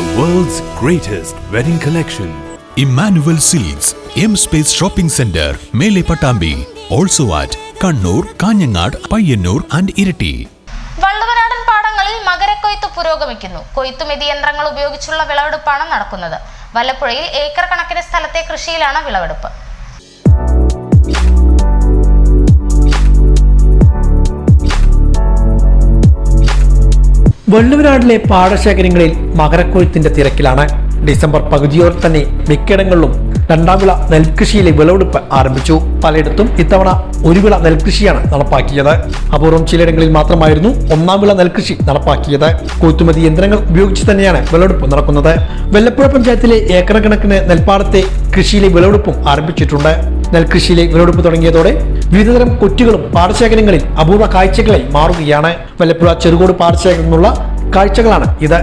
The world's greatest wedding collection. Emmanuel Silks, M Space Shopping Center, Mele Patambi. Also at Kannur, Kanyangad, Payyanur and Irati. വള്ളുവനാടൻ പാടങ്ങളിൽ മകരക്കൊയ്ത്ത് പുരോഗമിക്കുന്നു കൊയ്ത്തുമെതി യന്ത്രങ്ങൾ ഉപയോഗിച്ചുള്ള വിളവെടുപ്പാണ് നടക്കുന്നത് വല്ലപ്പുഴയിൽ acre കണക്കിന് സ്ഥലത്തെ കൃഷിയിലാണ് വിളവെടുപ്പ് വള്ളുവനാടിലെ പാടശേഖരങ്ങളിൽ മകരക്കൊയ്ത്തിന്റെ തിരക്കിലാണ്. ഡിസംബർ പകുതിയോടെ തന്നെ മിക്കയിടങ്ങളിലും രണ്ടാം വിള നെൽകൃഷിയിലെ വിളവെടുപ്പ് ആരംഭിച്ചു. പലയിടത്തും ഇത്തവണ ഒരു വിള നെൽകൃഷിയാണ് നടപ്പാക്കിയത്. അപൂർവം ചിലയിടങ്ങളിൽ മാത്രമായിരുന്നു ഒന്നാം വിള നെൽകൃഷി നടപ്പാക്കിയത്. കൊയ്ത്തുമതി യന്ത്രങ്ങൾ ഉപയോഗിച്ച് തന്നെയാണ് വിളവെടുപ്പ് നടക്കുന്നത്. വെല്ലപ്പുഴ പഞ്ചായത്തിലെ ഏക്കർ കണക്കിന് നെൽപ്പാടത്തെ കൃഷിയിലെ വിളവെടുപ്പും ആരംഭിച്ചിട്ടുണ്ട്. നെൽകൃഷിയിലെ വിളവെടുപ്പ് തുടങ്ങിയതോടെ വിവിധതരം കൊറ്റുകളും പാടശേഖരങ്ങളിൽ അപൂർവ കാഴ്ചകളായി മാറുകയാണ്. വല്ലപ്പുഴ ചെറുകോട് പാടശേഖരങ്ങളുള്ള കാഴ്ചകളാണ് ഇത്.